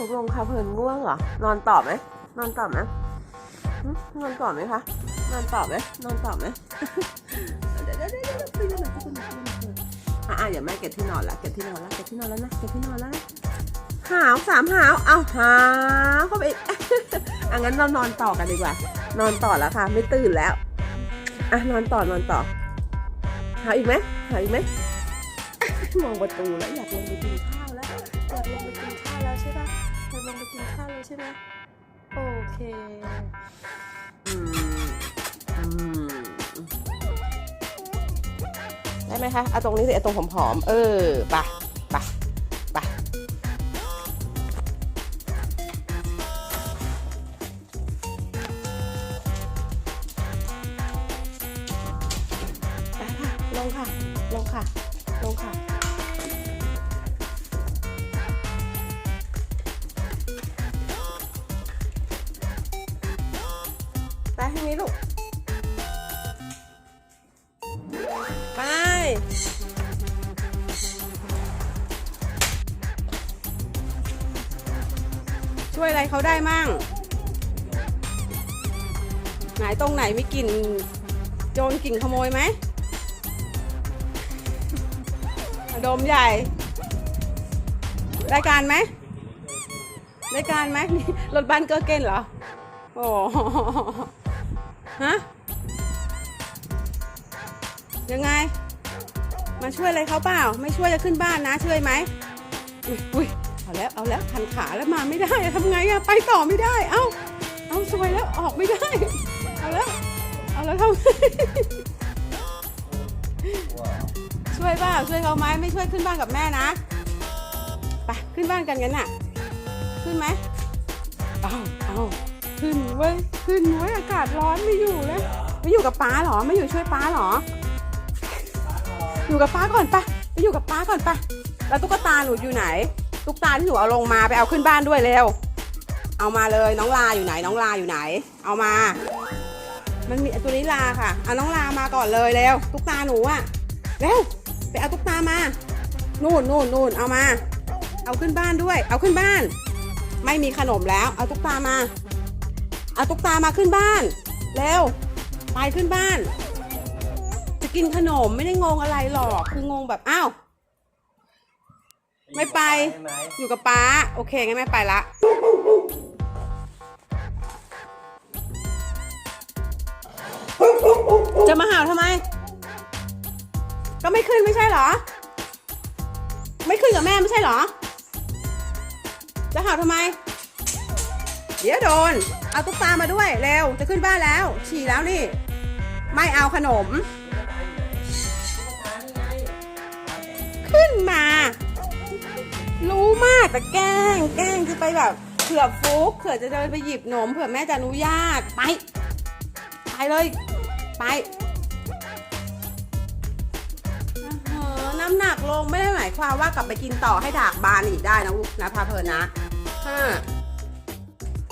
ตกลงพาเพลินง่วงเหรอ นอนต่อไหม นอนต่อไหมนอนต่อไหมคะ นอนต่อไหมนอนต่อไหมเดี๋ยวเดี๋ยวเดี๋ยวไปนอนไปนอนอะอะอย่าแม่เก็บที่นอนละเก็บที่นอนละเก็บที่นอนแล้วนะ เก็บที่นอนแล้วนะหาวสามหาว เอาหาวเข้าไปอีกอะงั้นเรานอนต่อกันดีกว่า นอนต่อแล้วค่ะ ไม่ตื่นแล้ว อะนอนต่อนอนต่อหาอีกไหมหาอีกไหมมองประตูแล้วอยากลงไปกิ นข้าวแล้วอยากลงไปกินข้าวแล้วใช่ปะอยากลงไปกินข้าวแล้วใช่ไหมโอเคอืมอืมได้ไหมคะเอาตรงนี้สิเอาตรงผอมๆเออไปะปะปะไปค่ะลงค่ะ ลงค่ะ ลงค่ะ ไปทางนี้ลูก ไปช่วยอะไรเขาได้มั่ง ไหนตรงไหนมีกลิ่นโจรกลิ่นขโมยไหมดมใหญ่ รายการไหมรายการไหมรถบ้านเกอร์เกนเหรอ โอ้ ฮะ ยังไง มาช่วยอะไรเขาเปล่า ไม่ช่วยจะขึ้นบ้านนะ ช่วยไหมอุ๊ยอุ้ยเอาแล้ว เอาแล้วพันขาแล้วมาไม่ได้ทำไงอะไปต่อไม่ได้ เอ้า เอาซวยแล้วออกไม่ได้ เอาแล้ว เอาแล้วทำไงช่วยเปล่าช่วยเขาไหมไม่ช่วยขึ้นบ้านกับแม่นะ ไปขึ้นบ้านกันงั้นน่ะ ขึ้นไหมเอาเอา ขึ้นเว้ยขึ้นเว้ยอากาศร้อนไม่อยู่เลยไม่อยู่กับป้าเหรอไม่อยู่ช่วยป้าเหรอ อยู่กับป้าก่อนปะไปอยู่กับป้าก่อนปะแล้วตุ๊กตาหนูอยู่ไหน ตุ๊กตาที่หนูเอาลงมาไปเอาขึ้นบ้านด้วยเร็วเอามาเลยน้องลาอยู่ไหน น้องลาอยู่ไหน เอามา มันมีตัวนี้ลาค่ะเอาน้องลามาก่อนเลยเร็วตุ๊กตาหนูอะเร็วไปเอาตุ๊กตามานู่นนู่นนู่นเอามา เอาขึ้นบ้านด้วย เอาขึ้นบ้าน ไม่มีขนมแล้ว เอาตุ๊กตามา เอาตุ๊กตามาขึ้นบ้าน เร็ว ไปขึ้นบ้าน จะกินขนมไม่ได้งงอะไรหรอก คืองงแบบ อ้าว ไม่ไป อยู่กับป้าโอเคงั้นไม่ไปละ จะมาห่าทำไม ก็ไม่ขึ้นไม่ใช่เหรอ ไม่ขึ้นกับแม่ไม่ใช่เหรอ จะห่าทำไม เดี๋ยวโดน เอาตุ๊กตามาด้วยเร็ว จะขึ้นบ้านแล้ว ฉี่แล้วนี่ ไม่เอาขนม ขึ้นมา รู้มากแต่แกล้ง แกล้งคือไปแบบเผื่อฟุกเผื่อจะเดินไปหยิบหนมเผื่อแม่จะอนุญาต ไป ไปเลย ไปน้ำหนักลงไม่ได้หมายความว่ากลับไปกินต่อให้ดากบานอีกได้นะลูกนะพาเพลินนะห้า